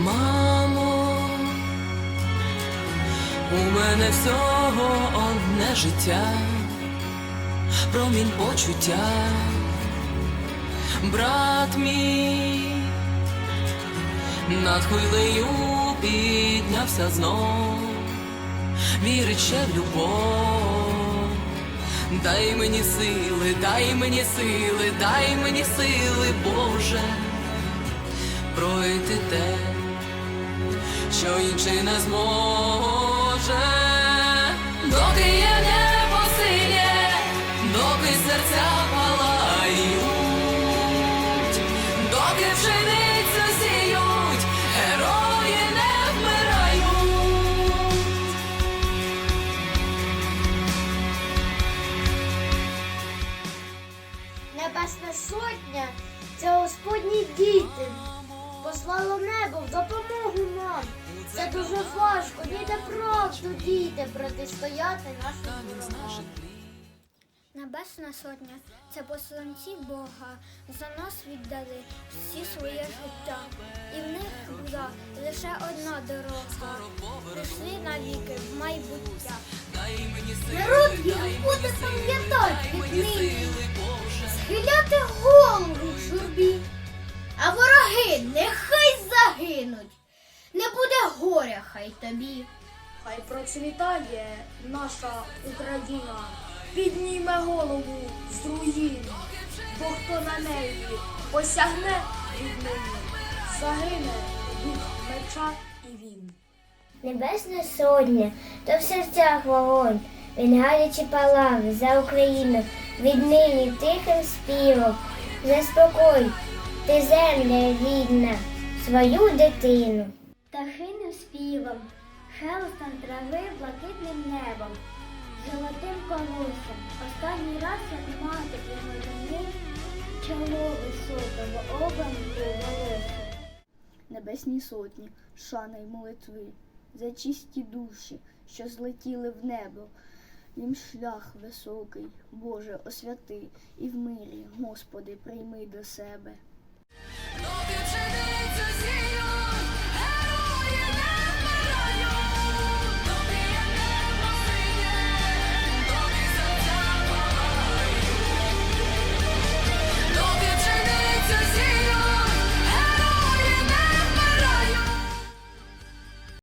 Мамо, у мене всього одне життя, промінь почуття, брат мій, над хвилею піднявся знов, вірить в любов. Дай мені сили, дай мені сили, дай мені сили, Боже, пройти те, що інший не зможе, доки є небо синє, доки серця палають, доки пшеницю сіють, герої не вмирають. Небесна сотня це Господні діти. Послало небо в допомогу нам. Це дуже важко, ніде просто діти протистояти нашим ворогам. Небесна сотня це посланці Бога, за нас віддали всі своє життя. І в них була лише одна дорога. Пішли навіки в майбуття. Народ їх буде пам'ятати віднині, схиляти голову загинуть, не буде горя хай тобі. Хай процвітає наша Україна, підніме голову з руїн, бо хто на неї посягне віднині, загине дух меча і він. Небесна сотня, то в серцях вогонь, він гарячі палави за Україну, віднині тихим співом, заспокой, ти земля рідна, свою дитину. Птахиним співом, шелестом трави блакитним небом, золотим колоссям, останній раз як мати пригодини, чоло високого обранку волосся. Небесні сотні, шани й молитви, за чисті душі, що злетіли в небо. Їм шлях високий, Боже, освяти, і в мирі, Господи, прийми до себе. Доки пшеницю сіють,